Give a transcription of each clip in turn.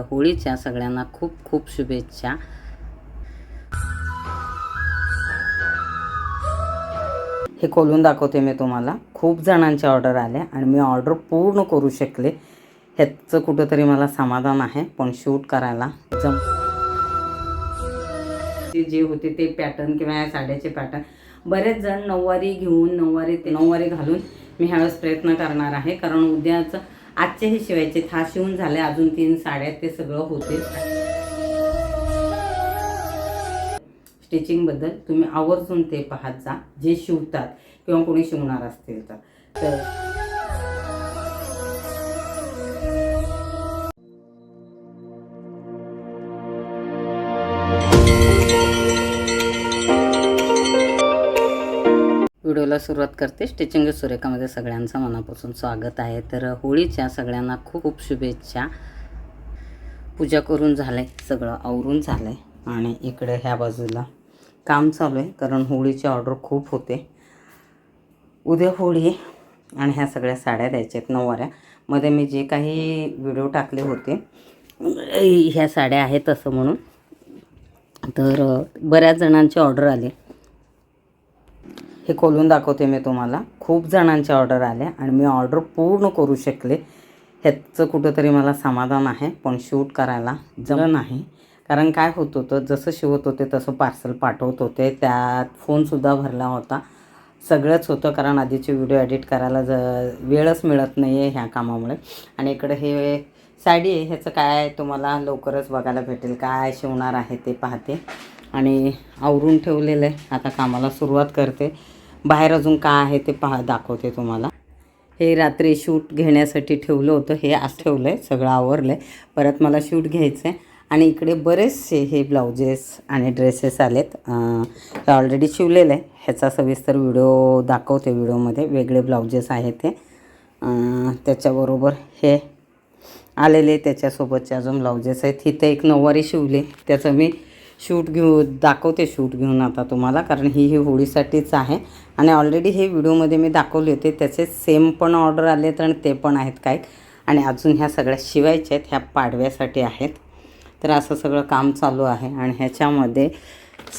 होळीच्या सगळ्यांना खूप खूप शुभेच्छा. हे खोलून दाखवते मी तुम्हाला. खूप जणांच्या ऑर्डर आल्या आणि मी ऑर्डर पूर्ण करू शकले. ह्याचं कुठंतरी मला समाधान आहे पण शूट करायला जम ते जे होते ते पॅटर्न किंवा या साड्याचे पॅटर्न बरेच जण नऊवारी घेऊन नऊवारी ते नऊवारी घालून मी ह्यावेळेस प्रयत्न करणार आहे कारण उद्याचं आजचे हे शिवायचे हा शिवून झाले अजून तीन साड्या ते सगळं होते. स्टिचिंगबद्दल तुम्ही आवर्जून ते पाहत जा जे शिवतात किंवा कोणी शिवणार असतील तर व्हिडिओला सुरुवात करते. स्टिचिंग सुरेखामध्ये सगळ्यांचं मनापासून स्वागत आहे. तर होळीच्या सगळ्यांना खूप खूप शुभेच्छा. पूजा करून झालंय. सगळं आवरून झालंय. आणि इकडे ह्या बाजूला काम चालू आहे. कारण होळीची ऑर्डर खूप होते. उद्या होळी आहे आणि ह्या सगळ्या साड्या द्यायच्या आहेत. नऊवाऱ्या. मध्ये मी जे काही व्हिडिओ टाकले होते ह्या साड्या आहेत असं म्हणून. तर बऱ्याच जणांची ऑर्डर आली. हे खोलून दाखवते मी तुम्हाला. खूप जणांच्या ऑर्डर आल्या आणि मी ऑर्डर पूर्ण करू शकले. ह्याचं कुठंतरी मला समाधान आहे पण शूट करायला जमलं नाही. कारण काय होत होतं जसं शिवत होते तसं पार्सल पाठवत होते. त्यात फोनसुद्धा भरला होता. सगळंच होतं कारण आधीचे व्हिडिओ एडिट करायला ज वेळच मिळत नाही आहे ह्या कामामुळे. आणि इकडे हे साडी आहे ह्याचं काय तुम्हाला लवकरच बघायला भेटेल. काय शिवणार आहे ते पाहते. आणि आवरून ठेवलेलं आहे. आता कामाला सुरुवात करते. बाहेर अजून काय आहे ते पहा दाखवते तुम्हाला. हे रात्री शूट घेण्यासाठी ठेवलं होतं. हे आज ठेवलं आहे सगळं आवरलं आहे परत मला शूट घ्यायचं आहे आणि इकडे बरेचसे हे ब्लाउजेस आणि ड्रेसेस आलेत. हे ऑलरेडी शिवलेलं आहे. ह्याचा सविस्तर व्हिडिओ दाखवते व्हिडिओमध्ये. वेगळे ब्लाउजेस आहेत ते. त्याच्याबरोबर हे आलेले त्याच्यासोबतचे अजून ब्लाउजेस आहेत. इथे एक नऊवारी शिवली. त्याचं मी शूट घेऊ दाखवते शूट घेऊन आता तुम्हाला कारण ही ही होळीसाठीच आहे. आणि ऑलरेडी हे व्हिडिओमध्ये मी दाखवले होते त्याचे सेम पण ऑर्डर आले आहेत आणि ते पण आहेत काय आणि अजून ह्या सगळ्या शिवायच्या आहेत ह्या पाडव्यासाठी आहेत. तर असं सगळं काम चालू आहे आणि ह्याच्यामध्ये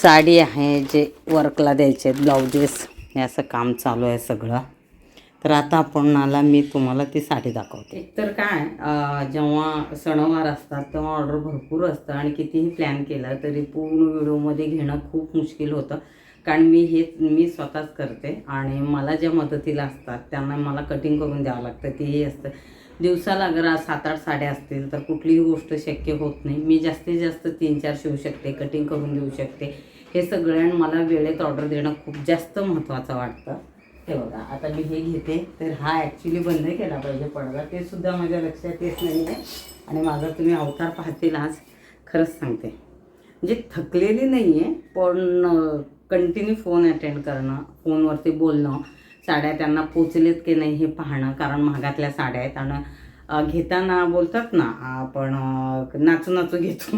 साडी आहे जे वर्कला द्यायचे आहेत ब्लाउजेस हे असं काम चालू आहे सगळं. तर आता आपण आला मी तुम्हाला ती साडी दाखवते. तर काय जेव्हा सणवार असतात तेव्हा ऑर्डर भरपूर असतं आणि कितीही प्लॅन केला तरी पूर्ण व्हिडिओमध्ये घेणं खूप मुश्किल होतं. कारण मी हे मी स्वतःच करते आणि मला ज्या मदतीला असतात त्यांना मला कटिंग करून द्यावं लागतं तेही असतं. दिवसाला अगर आज सात आठ साड्या असतील तर कुठलीही गोष्ट शक्य होत नाही. मी जास्तीत जास्त तीन चार शिवू शकते कटिंग करून देऊ शकते. हे सगळ्यांना मला वेळेत ऑर्डर देणं खूप जास्त महत्त्वाचं वाटतं. हे बघा आता मी हे घेते. तर हा ॲक्च्युली बंद केला पाहिजे पडदा ते सुद्धा माझ्या लक्षात येत नाही आहे आणि माझा तुम्ही अवतार पाहतील आज खरंच सांगते. म्हणजे थकलेली नाही आहे पण कंटिन्यू फोन अटेंड करणं फोनवरती बोलणं साड्या त्यांना पोचलेत की नाही हे पाहणं कारण महागातल्या साड्या आहेत. आणि घेताना बोलतात ना आपण नाचू नाचू घेतो.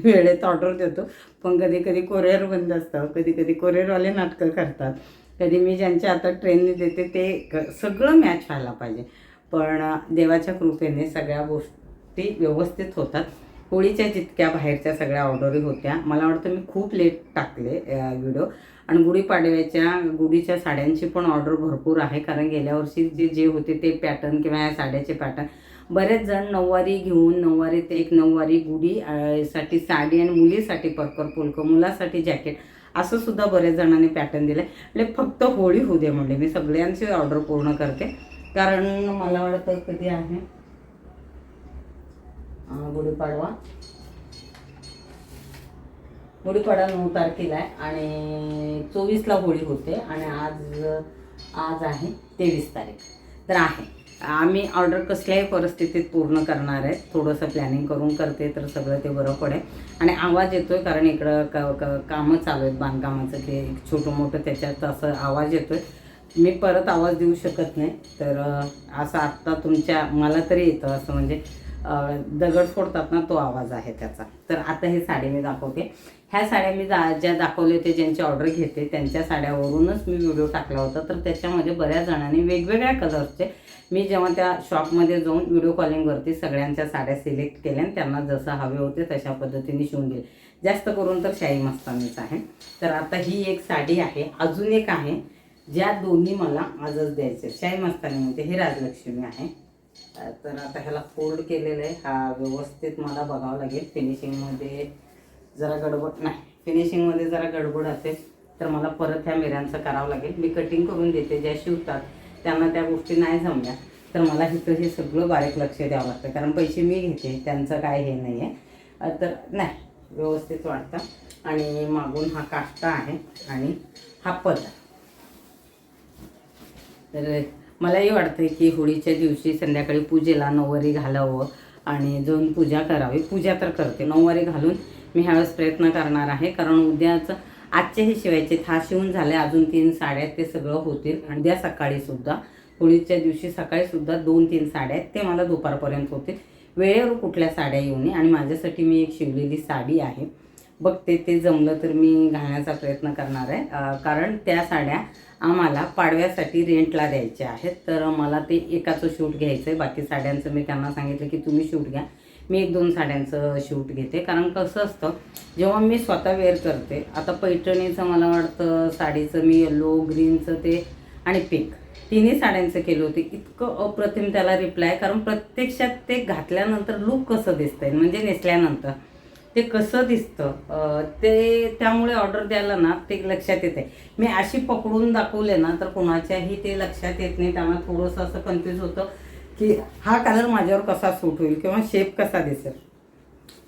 वेळेत ऑर्डर देतो. पण कधी कधी कोरिअर बंद असतं कधी कधी कोरिअरवाले नाटकं करतात. कधी मी ज्यांच्या आता ट्रेनने देते ते क- सगळं मॅच व्हायला पाहिजे. पण देवाच्या कृपेने सगळ्या गोष्टी व्यवस्थित होतात. होळीच्या जितक्या बाहेरच्या सगळ्या ऑर्डरी होत्या मला वाटतं मी खूप लेट टाकले व्हिडिओ आणि गुढीपाडव्याच्या गुढीच्या साड्यांची पण ऑर्डर भरपूर आहे कारण गेल्या वर्षी जे जे होते ते पॅटर्न किंवा या साड्याचे पॅटर्न बरेच जण नऊवारी घेऊन नऊवारी ते एक नऊवारी गुढी साठी साडी आणि मुलीसाठी परकर पुलकं मुलासाठी जॅकेट असं सुद्धा बरेच जणांनी पॅटर्न दिले म्हणजे फक्त होळी होऊ दे म्हणले. मी सगळ्यांची ऑर्डर पूर्ण करते. कारण मला वाटतं कधी आहे? गुढीपाडवा. गुढीपाडवा नऊ तारखेला आहे आणि चोवीसला होळी होते आणि आज आज आहे तेवीस तारीख. तर आहे. आम्ही ऑर्डर कसल्याही परिस्थितीत पूर्ण करणार आहे. थोडंसं प्लॅनिंग करून करते तर सगळं ते बरं पडेल. आणि आवाज येतो आहे कारण इकडं क क कामं चालू आहेत बांधकामाचं ते एक छोटं मोठं त्याच्यात असं आवाज येतो आहे मी परत आवाज देऊ शकत नाही तर असं आत्ता तुमच्या मला तरी येतं असं म्हणजे दगड फोडतात ना तो आवाज आहे त्याचा. तर आता हे साडी मी दाखवते. ह्या साड्या मी जा ज्या दाखवले होते ज्यांची ऑर्डर घेते त्यांच्या साड्यावरूनच मी व्हिडिओ टाकला होता. तर त्याच्यामध्ये बऱ्याच जणांनी वेगवेगळ्या कलर्सचे मी जेव्हा त्या शॉपमध्ये जाऊन व्हिडिओ कॉलिंगवरती सगळ्यांच्या साड्या सिलेक्ट केल्या आणि त्यांना जसं हवे होते तशा पद्धतीने शिवून दिले. जास्त करून तर शाही मस्तानीच आहे. तर आता ही एक साडी आहे. अजून एक आहे. ज्या दोन्ही मला आजच द्यायचे शाही मस्तानीमध्ये हे राजलक्ष्मी आहे. तर आता ह्याला फोल्ड केलेलं आहे. हा व्यवस्थित मला बघावं लागेल. फिनिशिंगमध्ये जरा गडबड नाही फिनिशिंगमध्ये जरा गडबड असेल तर मला परत ह्या मिऱ्यांचं करावं लागेल. मी कटिंग करून देते ज्या शिवतात त्यांना त्या गोष्टी नाही जमल्या तर मला इथं हे सगळं बारीक लक्ष द्यावं लागतं. कारण पैसे मी घेते त्यांचं काय हे नाही आहे तर नाही व्यवस्थित वाटतं आणि मागून हा काष्टा आहे आणि हा पदर. तर मलाही वाटतं की होळीच्या दिवशी संध्याकाळी पूजेला नऊवारी घालावं आणि जाऊन पूजा करावी. पूजा तर करते. नऊवारी घालून मी ह्यावेळेस प्रयत्न करणार आहे. कारण उद्याचं आजचे हे शिवायचे था शिवून झाले. अजून तीन साड्या आहेत, ते सगळं होतील. आणि उद्या सकाळी सुद्धा होळीच्या दिवशी सकाळी सुद्धा दोन तीन साड्या आहेत. ते मला दुपारपर्यंत होतील. वेळेवर कुठल्या साड्या येऊ नये. आणि माझ्यासाठी मी एक शिवलेली साडी आहे. बघते ते जमलं तर मी घालण्याचा प्रयत्न करणार आहे. कारण त्या साड्या आम्हाला पाडव्यासाठी रेंटला द्यायच्या आहेत. तर मला ते एकाचं शूट घ्यायचं आहे बाकी साड्यांचं मी त्यांना सांगितलं की तुम्ही शूट घ्या. मी एक दोन साड्यांचं शूट घेते. कारण कसं असतं जेव्हा मी स्वतः वेअर करते आता पैठणीचं मला वाटतं साडीचं मी येलो ग्रीनचं ते आणि पिंक तिन्ही साड्यांचं केलं होतं. इतकं अप्रतिम त्याला रिप्लाय कारण प्रत्यक्षात ते घातल्यानंतर लुक कसं दिसतंय? म्हणजे नेसल्यानंतर. ते कसं दिसतं? ते त्यामुळे ऑर्डर द्यायला ना ते लक्षात येते मी अशी पकडून दाखवले ना तर कोणाच्याही ते लक्षात येत नाही. त्यांना थोडंसं असं कन्फ्यूज होतं की हा कलर माझ्यावर कसा सूट होईल किंवा शेप कसा दिसेल?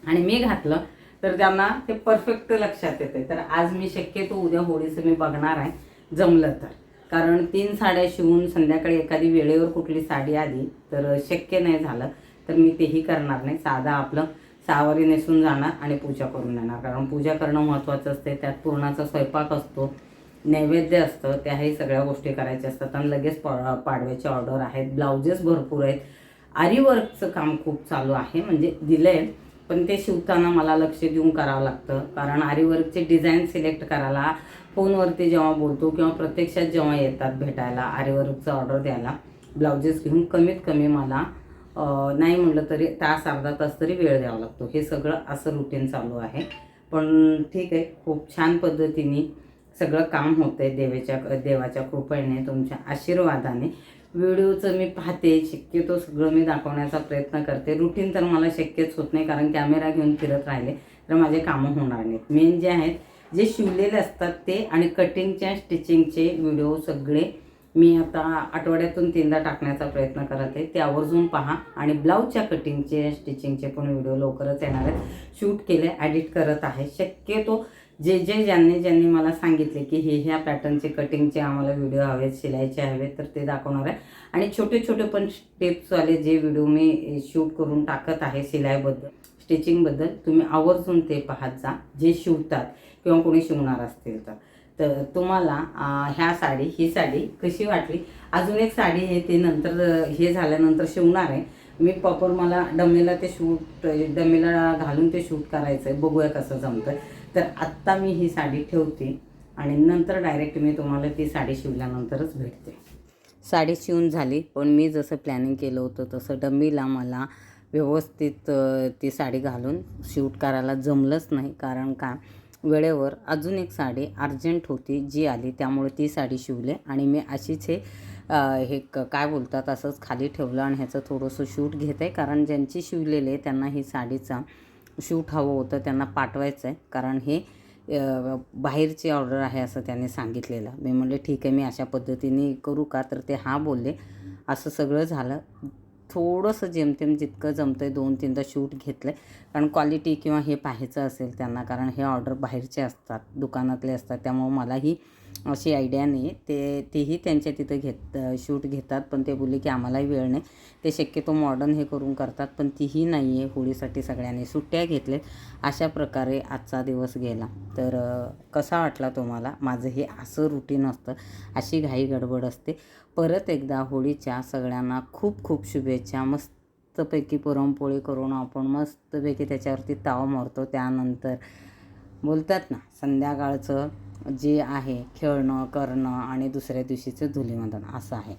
आणि मी घातलं तर त्यांना ते परफेक्ट लक्षात येते तर आज मी शक्यतो उद्या होळीचं मी बघणार आहे जमलं तर. कारण तीन साड्या शिवून संध्याकाळी एखादी वेळेवर कुठली साडी आली तर शक्य नाही झालं तर मी तेही करणार नाही. साधा आपलं सहावारी नेसून जाणार आणि पूजा करून येणार. कारण पूजा करणं महत्त्वाचं असते त्यात पूर्णाचा स्वयंपाक असतो नैवेद्य असतं त्याही सगळ्या गोष्टी करायच्या असतात आणि लगेच पा पाडव्याचे ऑर्डर आहेत ब्लाउजेस भरपूर आहेत. आरीवर्कचं काम खूप चालू आहे म्हणजे दिलं आहे पण ते शिवताना मला लक्ष देऊन करावं लागतं. कारण आरीवर्कचे डिझाईन सिलेक्ट करायला फोनवरती जेव्हा बोलतो किंवा प्रत्यक्षात जेव्हा येतात भेटायला आरीवर्कचं ऑर्डर द्यायला ब्लाउजेस घेऊन कमीत कमी मला नाही म्हटलं तरी तास अर्धा तास तरी वेळ द्यावा लागतो. हे सगळं असं रुटीन चालू आहे. पण ठीक आहे खूप छान पद्धतीने सगळं काम होतं आहे देवेच्या देवाच्या कृपेने तुमच्या आशीर्वादाने. व्हिडिओचं मी पाहते शक्यतो सगळं मी दाखवण्याचा प्रयत्न करते. रुटीन तर मला शक्यच होत नाही कारण कॅमेरा घेऊन फिरत राहिले तर माझे कामं होणार नाहीत. मेन जे आहेत जे शिवलेले असतात ते आणि कटिंगच्या स्टिचिंगचे व्हिडिओ सगळे मी आता आठवड्यातून तीनदा टाकण्याचा प्रयत्न करत आहे. ते आवर्जून पहा आणि ब्लाऊजच्या कटिंगचे स्टिचिंगचे पण व्हिडिओ लवकरच येणार आहेत. शूट केले ॲडिट करत आहे. शक्यतो जे जे ज्यांनी ज्यांनी मला सांगितले की हे ह्या पॅटर्नचे कटिंगचे आम्हाला व्हिडिओ हवेत शिलायचे हवेत तर ते दाखवणार आहे. आणि छोटे छोटे पण स्टेप्सवाले जे व्हिडिओ मी शूट करून टाकत आहे शिलाईबद्दल स्टिचिंगबद्दल तुम्ही आवर्जून ते पाहत जा. जे शिवतात किंवा कोणी शिवणार असतील तर. तर तुम्हाला ह्या साडी ही साडी कशी वाटली? अजून एक साडी आहे ती नंतर हे झाल्यानंतर शिवणार आहे. मी प्रॉपर मला डमीला ते शूट डमीला घालून ते शूट करायचं आहे बघूया कसं जमतं तर आत्ता मी ही साडी ठेवते आणि नंतर डायरेक्ट मी तुम्हाला ती साडी शिवल्यानंतरच भेटते. साडी शिवून झाली पण मी जसं प्लॅनिंग केलं होतं तसं डमीला मला व्यवस्थित ती साडी घालून शूट करायला जमलंच नाही. कारण का? वेळेवर अजून एक साडी अर्जंट होती जी आली त्यामुळे ती साडी शिवले. आणि मी अशीच हे हे क- काय बोलतात असंच खाली ठेवलं आणि ह्याचं थोडंसं शूट घेत. आहे कारण ज्यांची शिवलेले त्यांना ही साडीचा शूट हवं होतं त्यांना पाठवायचं आहे कारण हे बाहेरची ऑर्डर आहे असं त्याने सांगितलेलं. मी म्हणले ठीक आहे मी अशा पद्धतीने करू का? तर ते हां बोलले असं सगळं झालं. थोडंसं जेमतेम जितकं जमतं आहे दोन तीनदा शूट घेतलं आहे कारण क्वालिटी किंवा हे पाहायचं असेल त्यांना कारण हे ऑर्डर बाहेरचे असतात दुकानातले असतात त्यामुळं मलाही अशी आयडिया नाही. ते तेही त्यांच्या तिथं घेत शूट घेतात पण ते बोलले की आम्हालाही वेळ नाही. ते शक्यतो मॉडर्न हे करून करतात पण तीही नाही आहे होळीसाठी सगळ्यांनी. सुट्ट्या घेतल्या अशा प्रकारे आजचा दिवस गेला. तर कसा वाटला तुम्हाला? माझं हे असं रुटीन असतं. अशी घाई गडबड असते. परत एकदा होळीच्या सगळ्यांना खूप खूप शुभेच्छा. मस्त मस्तपैकी पुरणपोळी करून आपण मस्तपैकी त्याच्यावरती ताव मारतो. त्यानंतर बोलतात ना संध्याकाळचं जे आहे खेळणं करणं आणि दुसऱ्या दिवशीचं धुलीवंदन असं आहे.